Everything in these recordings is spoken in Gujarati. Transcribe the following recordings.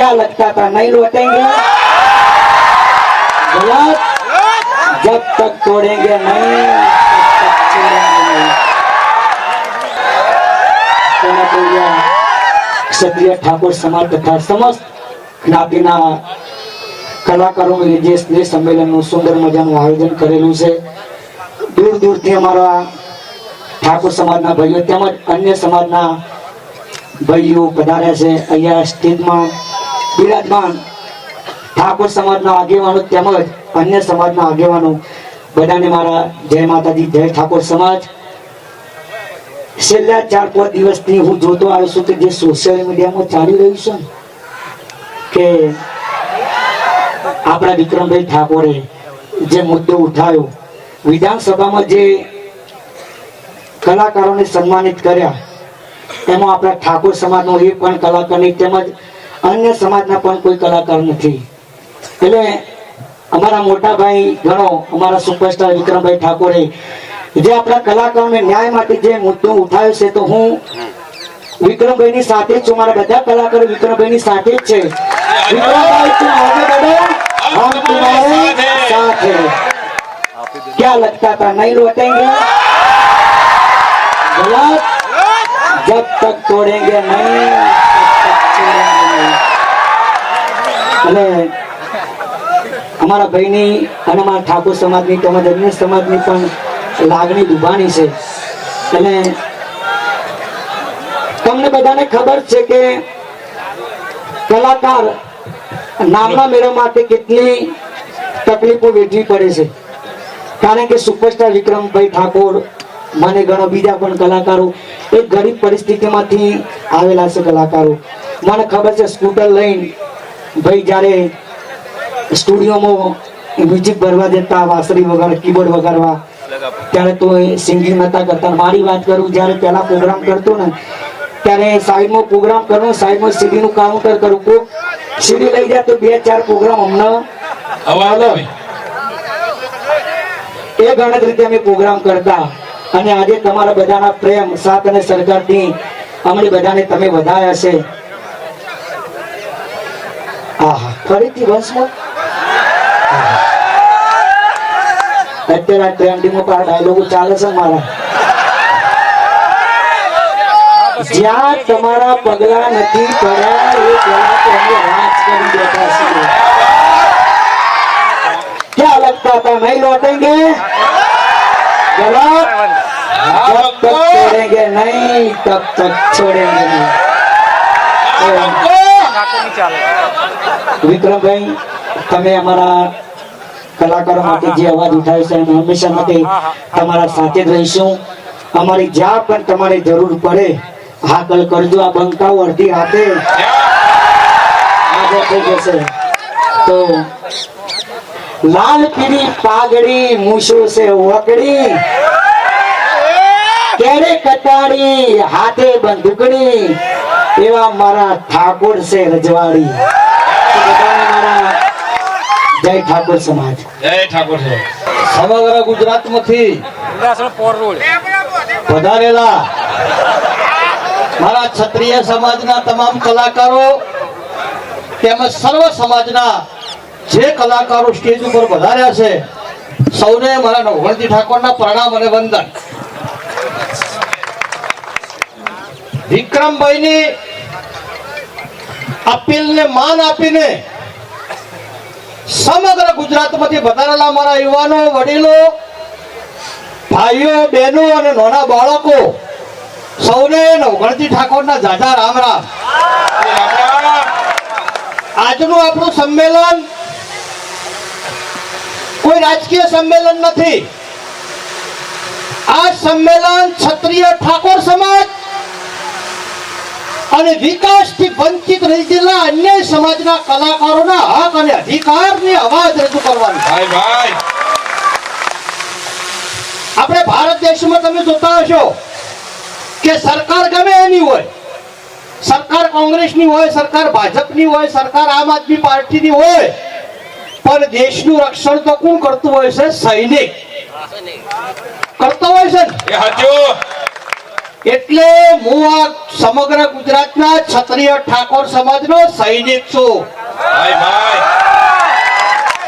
क्या लगता था नहीं लौटेंगे गलत जब तक तोड़ेंगे नहीं तब तक छोड़ेंगे नहीं તેના પૂર્યા ક્ષત્રિય ઠાકોર સમાજ તથા સમસ્ત જ્ઞાતિના કલાકારોનું જે સ્નેહ સંમેલનનું સુંદર મજાનું આયોજન કરેલું છે દૂર દૂરથી અમારા ઠાકોર સમાજના ભાઈઓ તેમજ અન્ય સમાજના ભાઈઓ પધાર્યા છે અહીંયા સ્ટેજમાં બિરાજમાન ઠાકોર સમાજના આગેવાનો તેમજ અન્ય સમાજના આગેવાનો. બધાને મારા જય માતાજી, જય ઠાકોર સમાજ. છેલ્લા ચાર, પાંચ દિવસથી હું જોતો આવ્યો છું કે જે સોશિયલ મીડિયામાં ચાલી રહ્યું છે કે આપણા વિક્રમભાઈ ઠાકોરે જે મુદ્દો ઉઠાવ્યો, વિધાનસભામાં જે કલાકારોને સન્માનિત કર્યા, એમાં આપણા ઠાકોર સમાજનો એક પણ કલાકાર નહીં, તેમજ અન્ય સમાજના પણ કોઈ કલાકાર નથી એટલે અમારા મોટા ભાઈ ગણો અમારા સુપરસ્ટાર વિક્રમભાઈ ઠાકોરે જે આપણા કલાકારોને ન્યાય માટે જે મુદ્દો ઉઠાવ્યો છે તો હું વિક્રમભાઈ ની સાથે જ છું મારા બધા કલાકારો વિક્રમભાઈ ની સાથે જ છે વિક્રમભાઈ તું આગે बढ़ो हम तुम्हारे साथ हैं क्या लगता था नहीं लौटेंगे गलत जब तक तोड़ेंगे અમારા ભાઈની અને અમારા ઠાકોર સમાજની તેમજ અન્ય સમાજની પણ લાગણી દુભાણી છે. અને તમને બધાને ખબર છે કે કલાકાર નામના મેળવવા માટે કેટલી તકલીફો વેઠવી પડે છે. કારણ કે સુપરસ્ટાર વિક્રમભાઈ ઠાકોર, મને ઘણો બીજા પણ કલાકારો એક ગરીબ પરિસ્થિતિમાંથી આવેલા છે કલાકારો. મને ખબર છે સ્કૂટર લઈને ભાઈ જ્યારે સ્ટુડિયોમાં મ્યુઝિક ભરવા દેતા વાંસળી વગાડ કીબોર્ડ વગાડવા. ત્યારે તો એ સિંગિંગ નતા કરતા. મારી વાત કરું જ્યારે પહેલા પ્રોગ્રામ કરતો ને ત્યારે સાઈડમાં પ્રોગ્રામ કરું સાઈડમાં સીડીનું કાઉન્ટર કરું કોક સીડી લઈ જાય તો બે ચાર પ્રોગ્રામ અમને એ ગણતરીથી અમે પ્રોગ્રામ કરતા. અને આજે તમારા બધાના પ્રેમ સાથ અને સરકારથી અમને બધાને તમે વધાયા છે. આહા ફરીથી વંશમાં અત્યારે આ ટ્રેન્ડિંગમાં પણ ડાયલોગો ચાલે છે મારા જ્યાં તમારા પગલા નથી પડ્યા એ પેલા તો અમે રાજ કરી બેઠા છીએ क्या लगता था नहीं लौटेंगे गलत जब तक छोड़ेंगे नहीं तब तक छोड़ेंगे नहीं વિક્રમભાઈ તમે અમારા કલાકારો માટે જે અવાજ ઉઠાવ્યો છે અમે હંમેશા માટે તમારા સાથે જ રહીશું. અમારી જ્યાં પણ તમારે જરૂર પડે. હાકલ કરજો આ બંકાઓ અડધી રાતે. થઈ જશે. તો લાલ પીળી પાઘડી મૂછો છે ઓકડી કેરે કટાડી હાથે બંદૂકડી એવા મારા ઠાકોર છે રજવાડી. જય ઠાકોર સમાજ. જય ઠાકોર સમગ્ર ગુજરાતમાંથી પધારેલા મારા ક્ષત્રિય સમાજના તમામ કલાકારો તેમજ સર્વ સમાજના જે કલાકારો સ્ટેજ ઉપર વધાર્યા છે સૌને મારા નવગણજી ઠાકોરના પ્રણામ અને વંદન. વિક્રમભાઈની અપીલને માન આપીને સમગ્ર ગુજરાતમાંથી વધારેલા મારા યુવાનો, વડીલો, ભાઈઓ, બહેનો અને નાના બાળકો, સૌને નવગણતી ઠાકોરના જાજા રામ રામ. આજનું આપણું સંમેલન કોઈ રાજકીય સંમેલન નથી. આ સંમેલન ક્ષત્રિય ઠાકોર સમાજ અને વિકાસથી વંચિત રહી ગયેલા અન્ય સમાજના કલાકારોના હક અને અધિકારની અવાજ રજૂ કરવાની. ભાઈ ભાઈ. આપણે ભારત દેશમાં તમે જોતા હશો કે સરકાર ગમે એની હોય સરકાર કોંગ્રેસની હોય સરકાર ભાજપની હોય સરકાર આમ આદમી પાર્ટીની હોય પણ દેશનું રક્ષણ તો કોણ કરતું હોય છે? સૈનિક. કરતો હોય છે ને? એટલે હું આ સમગ્ર ગુજરાતના ક્ષત્રિય ઠાકોર સમાજનો સૈનિક છું.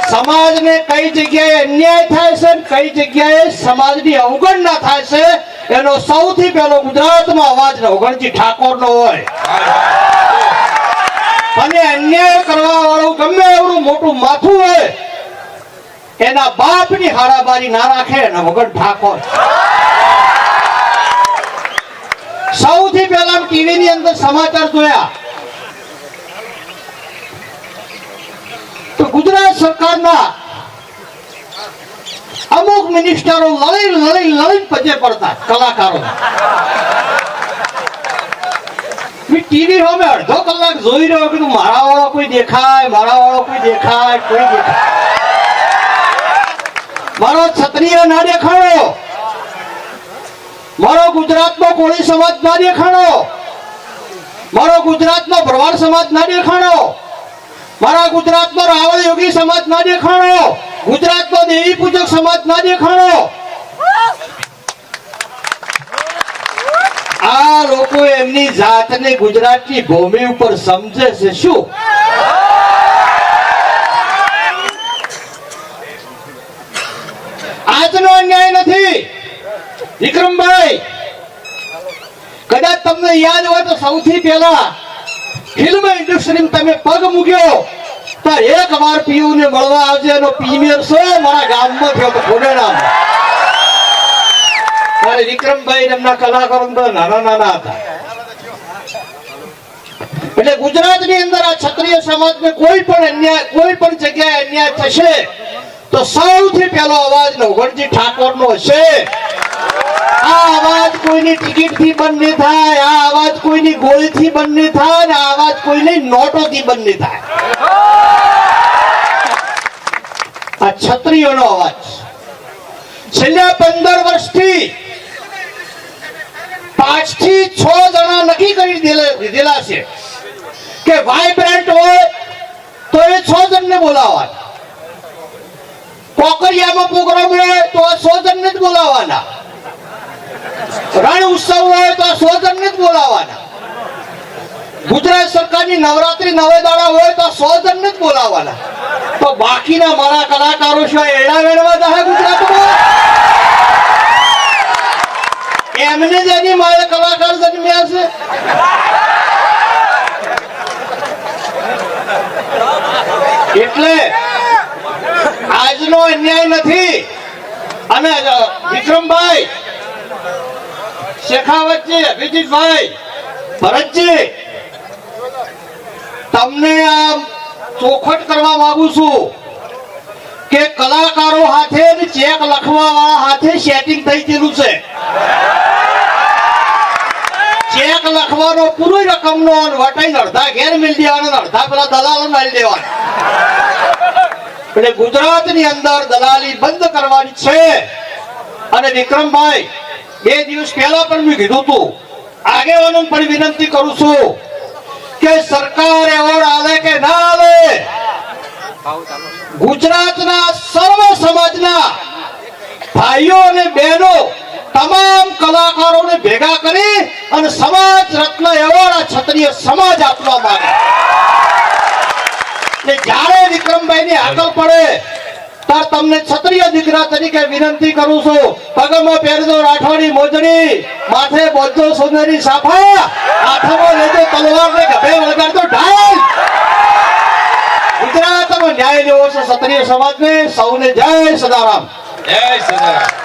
સમાજને કઈ જગ્યાએ અન્યાય થાય છે કઈ જગ્યાએ સમાજની અવગણના થાય છે એનો સૌથી પહેલો ગુજરાતમાં અવાજ રઘુગણજી ઠાકોરનો હોય. અને અન્યાય કરવા વાળું ગમે એવડું મોટું માથું હોય એના બાપની હારાબારી ના રાખે વગર ઠાકોર. પહેલા ટીવી ની અંદર સમાચાર જોયા. તો ગુજરાત સરકારના અમુક મિનિસ્ટરો લડી લડી લડી પજે પડતા કલાકારો ટીવી સામે અડધો કલાક જોઈ રહ્યો કીધું મારા વાળો કોઈ દેખાય મારા વાળો કોઈ દેખાય કોઈ દેખાય. મારો છત્રીય ના દેખાડો મારો ગુજરાતનો કોળી સમાજ ના દેખાણો. મારો ગુજરાતનો ભરવાડ સમાજ ના દેખાણો. મારા ગુજરાતનો રાવળ યોગી સમાજ ના દેખાણો. ગુજરાતનો દેવી પૂજક સમાજ ના દેખાણો. આ લોકો એમની જાતને ગુજરાતની ભૂમિ ઉપર સમજે છે. શું? આજનો અન્યાય નથી. કદાચ તમને યાદ હોય તો સૌથી પહેલા ફિલ્મ ઇન્ડસ્ટ્રીમાં તમે પગ મૂક્યો. તો એક વાર પીયુ ને મળવા આવજે એનો પ્રીમિયર શો મારા ગામમાં થયો ખોડેડા ત્યારે વિક્રમભાઈ એમના કલાકારો નાના નાના હતા. એટલે ગુજરાતની અંદર આ ક્ષત્રિય સમાજને કોઈ પણ અન્યાય, કોઈ પણ જગ્યાએ અન્યાય થશે તો સૌથી પહેલો અવાજ નવગણજી ઠાકોરનો હશે. આ કોઈની ટિકિટથી બંધ થાય આ અવાજ કોઈની ગોળી થી બંધ થાય આ અવાજ કોઈની નોટો થી બંધ થાય. આ છત્રીઓનો અવાજ. છેલ્લા પંદર વર્ષથી પાંચથી છ જણા નક્કી કરી દીધેલા છે કે વાઇબ્રન્ટ હોય તો એ છ જણને બોલાવવાના. કોકરિયામાં પ્રોગ્રામ હોય તો આ છ જણને જ બોલાવવાના. રણ ઉત્સવ હોય તો આ સો જણને જ બોલાવવાના. ગુજરાત સરકારની નવરાત્રી નવે દાડા હોય તો સ્વજન ને જ બોલાવવાના. તો બાકીના મારા કલાકારો છે એડા વેડવા જાહે ગુજરાતમાં? એમને જ એની મારે કલાકાર જન્મ્યા છે. એટલે આજનો અન્યાય નથી. અને વિક્રમભાઈ શેખાવતજી, અભિજીતભાઈ, ભરતજી, તમને આ ચોખટ કરવા માંગુ છું કે કલાકારો હાથે ચેક લખવા વાળા હાથે સેટિંગ થઈ ગયેલું છે. ચેક લખવાનો પૂરી રકમનો નો વટાઈને અડધા ઘેર મિલ દેવાનો અડધા પેલા દલાલો મારી દેવાનો. એટલે ગુજરાતની અંદર દલાલી બંધ કરવાની છે. અને વિક્રમભાઈ બે દિવસ પહેલા પણ મેં કીધું હતું. આગેવાનો પણ વિનંતી કરું છું કે સરકાર એવોર્ડ આલે કે ના આલે, ગુજરાતના સર્વ સમાજના ભાઈઓ અને બહેનો તમામ કલાકારોને ભેગા કરી અને સમાજ રત્ન એવોર્ડ આ ક્ષત્રિય સમાજ આપવા માંગે. ને જ્યારે વિક્રમભાઈ ની આગળ પડે ત્યારે તમને ક્ષત્રિય દીકરા તરીકે વિનંતી કરું છું. પગમાં પહેરજો રાઠવાની મોજડી, માથે બોજો સોનેરી સાફા હાથમાં લેજો તલવાર ને ગભે વળગાડજો ઢાલ. ગુજરાતમાં ન્યાય લેવો છે ક્ષત્રિય સમાજને. સૌને જય સદારામ. જય સદારામ.